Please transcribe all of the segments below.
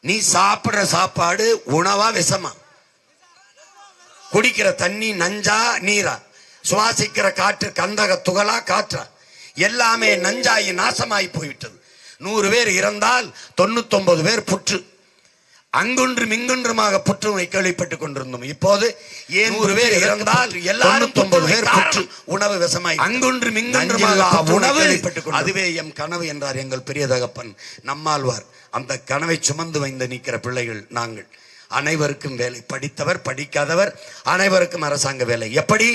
நீ சாப்பிடுற சாப்பாடு உணவா விஷமா. குடிக்கிற தண்ணி நஞ்சா நீரா. சுவாசிக்கிற காற்று கந்தக துகளா காற்றா. எல்லாமே நஞ்சாகி நாசமாகி போய்விட்டது. நூறு பேர் இறந்தால் தொண்ணூத்தொன்பது பேர் புற்று. அங்குன்றும் இங்குன்றுமாக புற்றுநோய் கேள்விப்பட்டுக் கொண்டிருந்தோம். இப்போது நூறு பேர் இறந்தால் எல்லாரும் தொண்ணூறு பேர் புற்று உணவு விஷமாய் அங்குன்றும் இங்குன்றுமாக உணவு அதுவே எம் கனவு என்றார் எங்கள் பெரிய தகப்பன். நம்மாழ்வார். அந்த கனவை சுமந்து வைந்து நிற்கிற பிள்ளைகள் நாங்கள். அனைவருக்கும் வேலை. படித்தவர் படிக்காதவர் அனைவருக்கும் அரசாங்க வேலை. எப்படி?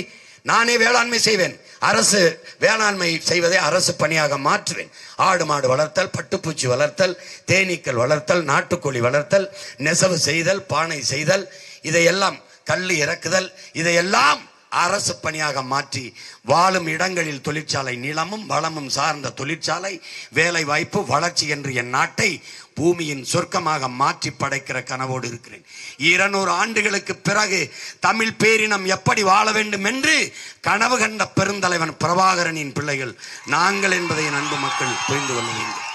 நானே வேளாண்மை செய்வேன். அரசு வேளாண்மை செய்வதை அரசு பணியாக மாற்றுவேன். ஆடு மாடு வளர்த்தல் பட்டுப்பூச்சி வளர்த்தல் தேனீக்கள் வளர்த்தல் நாட்டுக்கோழி வளர்த்தல் நெசவு செய்தல் பானை செய்தல் இதையெல்லாம் கல் இறக்குதல் இதையெல்லாம் அரசு பணியாக மாற்றி வாழும் இடங்களில் தொழிற்சாலை நிலமும் வளமும் சார்ந்த தொழிற்சாலை வேலை வாய்ப்பு வளர்ச்சி என்று என் நாட்டை பூமியின் சொர்க்கமாக மாற்றி படைக்கிற கனவோடு இருக்கிறேன். இருநூறு ஆண்டுகளுக்கு பிறகு தமிழ் பேரினம் எப்படி வாழ வேண்டும் என்று கனவு கண்ட பெருந்தலைவன் பிரபாகரனின் பிள்ளைகள் நாங்கள் என்பதை என் அன்பு மக்கள் புரிந்து கொள்ள வேண்டும்.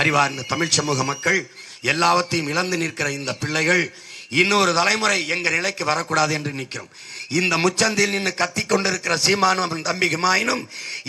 அறிவார்ந்த தமிழ் சமூக மக்கள் எல்லாவற்றையும் இழந்து நிற்கிற இந்த பிள்ளைகள் இன்னொரு தலைமுறை எங்க நிலைக்கு வரக்கூடாது என்று நிற்கிறோம் இந்த முச்சந்தில் நின்று கத்திக் கொண்டிருக்கிற சீமானும் அவன் தம்பி ஹிமாயினும்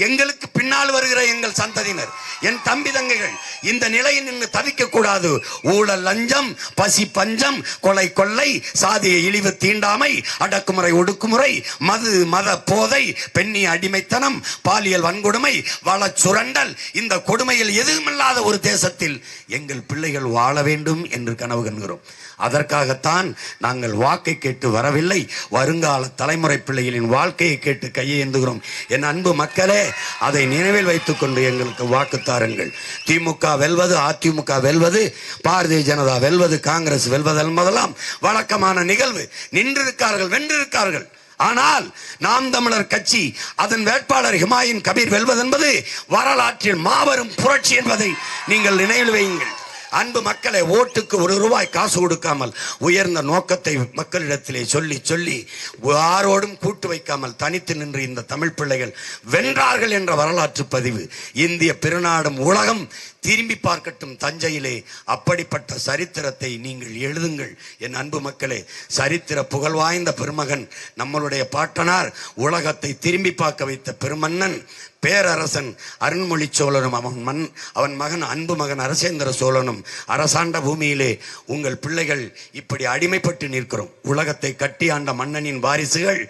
எங்களுக்கு பின்னால் வருகிற எங்கள் சந்ததியினர் என் தம்பி தங்கைகள் இந்த நிலையில் நின்று தவிக்க கூடாது. ஊழல் லஞ்சம் பசி பஞ்சம் கொலை கொள்ளை சாதிய இழிவு தீண்டாமை அடக்குமுறை ஒடுக்குமுறை மது மத போதை பெண்ணிய அடிமைத்தனம் பாலியல் வன்கொடுமை வள சுரண்டல் இந்த கொடுமையில் எதுவுமில்லாத ஒரு தேசத்தில் எங்கள் பிள்ளைகள் வாழ வேண்டும் என்று கனவு கண்கிறோம். அதற்காகத்தான் நாங்கள் வாக்கை கேட்டு வரவில்லை. வருங்கால தலைமுறை பிள்ளைகளின் வாழ்க்கையை கேட்டு கையேந்துகிறோம் என் அன்பு மக்களே அதை நினைவில் வைத்துக் கொண்டு எங்களுக்கு வாக்கு தாருங்கள். திமுக வெல்வது அதிமுக வெல்வது பாரதிய ஜனதா வெல்வது காங்கிரஸ் வெல்வது என்பதெல்லாம் வழக்கமான நிகழ்வு. நின்றிருக்கார்கள் வென்றிருக்கார்கள். ஆனால் நாம் தமிழர் கட்சி அதன் வேட்பாளர் ஹிமாயின் கபீர் வெல்வதென்பது வரலாற்றில் மாபெரும் புரட்சி என்பதை நீங்கள் நினைவில் வையுங்கள். அன்பு மக்களை ஓட்டுக்கு ஒரு ரூபாய் காசு கொடுக்காமல் உயர்ந்த நோக்கத்தை மக்களிடத்திலே சொல்லி சொல்லி யாரோடும் கூட்டு வைக்காமல் தனித்து நின்று இந்த தமிழ் பிள்ளைகள் வென்றார்கள் என்ற வரலாற்று பதிவு. இந்திய பெருநாடும் உலகம் திரும்பி பார்க்கட்டும் தஞ்சையிலே அப்படிப்பட்ட சரித்திரத்தை நீங்கள் எழுதுங்கள். என் அன்பு மக்களே சரித்திர புகழ் வாய்ந்த பெருமகன் நம்மளுடைய பாட்டனார் உலகத்தை திரும்பி பார்க்க வைத்த பெருமன்னன் பேரரசன் அருண்மொழி சோழனும் அவன் மண் அவன் மகன் அன்பு மகன் அரசேந்திர சோழனும் அரசாண்ட பூமியிலே உங்கள் பிள்ளைகள் இப்படி அடிமைப்பட்டு நிற்கிறோம். உலகத்தை கட்டி ஆண்ட மன்னனின் வாரிசுகள்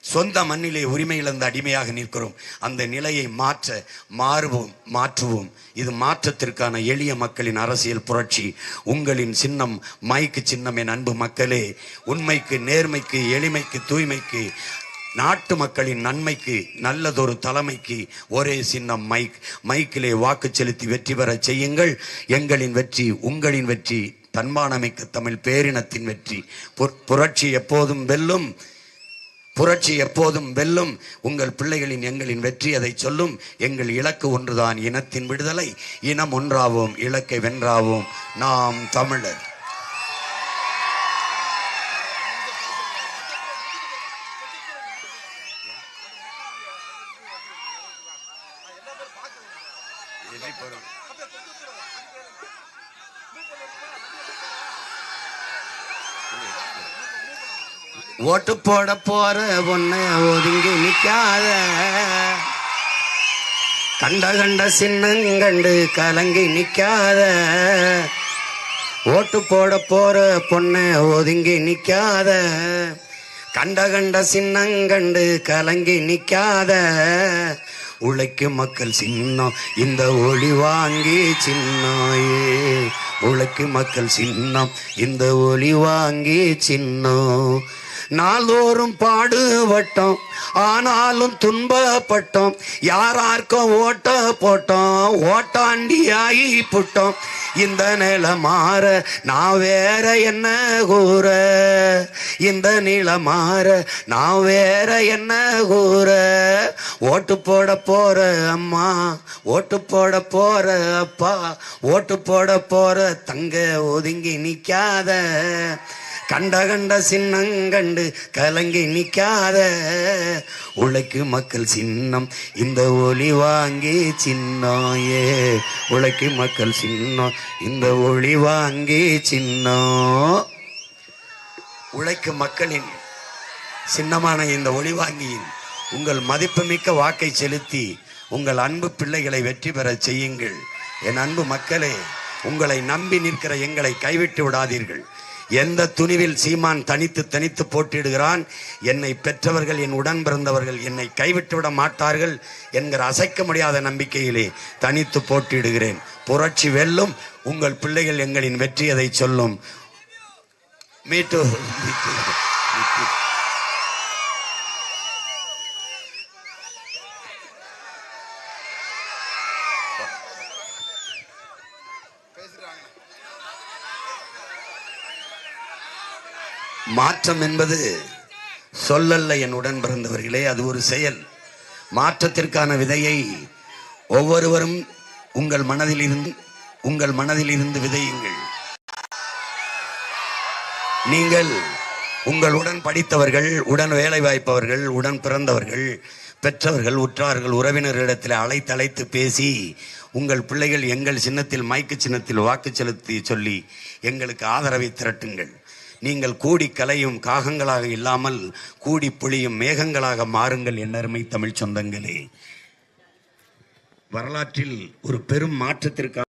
சொந்த மண்ணிலே உரிமை இழந்த அடிமையாக நிற்கிறோம். அந்த நிலையை மாற்ற மாறுவோம் மாற்றுவோம். இது மாற்றத்திற்கான எளிய மக்களின் அரசியல் புரட்சி. உங்களின் சின்னம் மைக்கு சின்னம் என் அன்பு மக்களே. உண்மைக்கு நேர்மைக்கு எளிமைக்கு தூய்மைக்கு நாட்டு மக்களின் நன்மைக்கு நல்லதொரு தலைமைக்கு ஒரே சின்னம் மைக். மைக்கிலே வாக்கு செலுத்தி வெற்றி பெற செய்யுங்கள். எங்களின் வெற்றி உங்களின் வெற்றி தன்மானமிக்க தமிழ் பேரினத்தின் வெற்றி. புரட்சி எப்போதும் வெல்லும். புரட்சி எப்போதும் வெல்லும். உங்கள் பிள்ளைகளின் எங்களின் வெற்றி அதை சொல்லும். எங்கள் இலக்கு ஒன்றுதான் இனத்தின் விடுதலை. இனம் ஒன்றாவோம் இலக்கை வென்றாவோம். நாம் தமிழர். ஓட்டு போட போற பொண்ணு ஒதுங்கி நிக்காத. கண்ட கண்ட சின்னங்கண்டு கலங்கி நிக்காத. ஓட்டு போட போற பொண்ணு ஒதுங்கி நிக்காத. கண்ட கண்ட சின்னங்கண்டு கலங்கி நிக்காத. உழைக்கும் மக்கள் சின்னம் இந்த ஒளி வாங்கி சின்னாயே. உழைக்கும் மக்கள் சின்னம் இந்த ஒளி வாங்கி சின்னம் நாள்தோறும் பாடுபட்டோம். ஆனாலும் துன்பப்பட்டோம். யாராருக்கும் ஓட்ட போட்டோம். ஓட்டாண்டியாகி புட்டோம். இந்த நில மாற நான் வேற என்ன கூற? இந்த நில மாற நான் வேற என்ன கூற? ஓட்டு போட போற அம்மா ஓட்டு போட போற அப்பா ஓட்டு போட போற தங்க ஒதுங்கி நிற்காத கண்ட கண்ட சின்னங்கண்டு கலங்கி நிற்காத உழைக்கு மக்கள் சின்னம் இந்த ஒளி வாங்கி சின்னம் ஏ உழைக்கு மக்கள் சின்னம் இந்த ஒளி வாங்கி சின்னம். உழைக்கும் மக்களின் சின்னமான இந்த ஒளிவாங்கியின் உங்கள் மதிப்புமிக்க வாக்கை செலுத்தி உங்கள் அன்பு பிள்ளைகளை வெற்றி பெறச் செய்யுங்கள். என் அன்பு மக்களே உங்களை நம்பி நிற்கிற எங்களை கைவிட்டு விடாதீர்கள். எந்த துணிவில் சீமான் தனித்து தனித்து போட்டிடுகிறான்? என்னை பெற்றவர்கள் என் உடன் பிறந்தவர்கள் என்னை கைவிட்டுவிட மாட்டார்கள் என்கிற அசைக்க முடியாத நம்பிக்கையிலே தனித்து போட்டிடுகிறேன். புரட்சி வெல்லும் உங்கள் பிள்ளைகள் எங்களின் வெற்றி அதை சொல்லும். மீட்டு மாற்றம் என்பது சொல்லல்ல என் உடன் பிறந்தவர்களே அது ஒரு செயல். மாற்றத்திற்கான விதையை ஒவ்வொருவரும் உங்கள் மனதிலிருந்து உங்கள் மனதிலிருந்து விதையுங்கள். நீங்கள் உங்களுடன் படித்தவர்கள் உடன் வேலை வாய்ப்பவர்கள் உடன் பிறந்தவர்கள் பெற்றவர்கள் உற்றார்கள் உறவினர்களிடத்தில் அழைத்தழைத்து பேசி உங்கள் பிள்ளைகள் எங்கள் சின்னத்தில் மைக்கு சின்னத்தில் வாக்கு செலுத்தி சொல்லி எங்களுக்கு ஆதரவை திரட்டுங்கள். நீங்கள் கூடி கலையும் காகங்களாக இல்லாமல் கூடி பொழியும் மேகங்களாக மாறுங்கள் என்னருமை தமிழ் சொந்தங்களே. வரலாற்றில் ஒரு பெரும் மாற்றத்திற்காக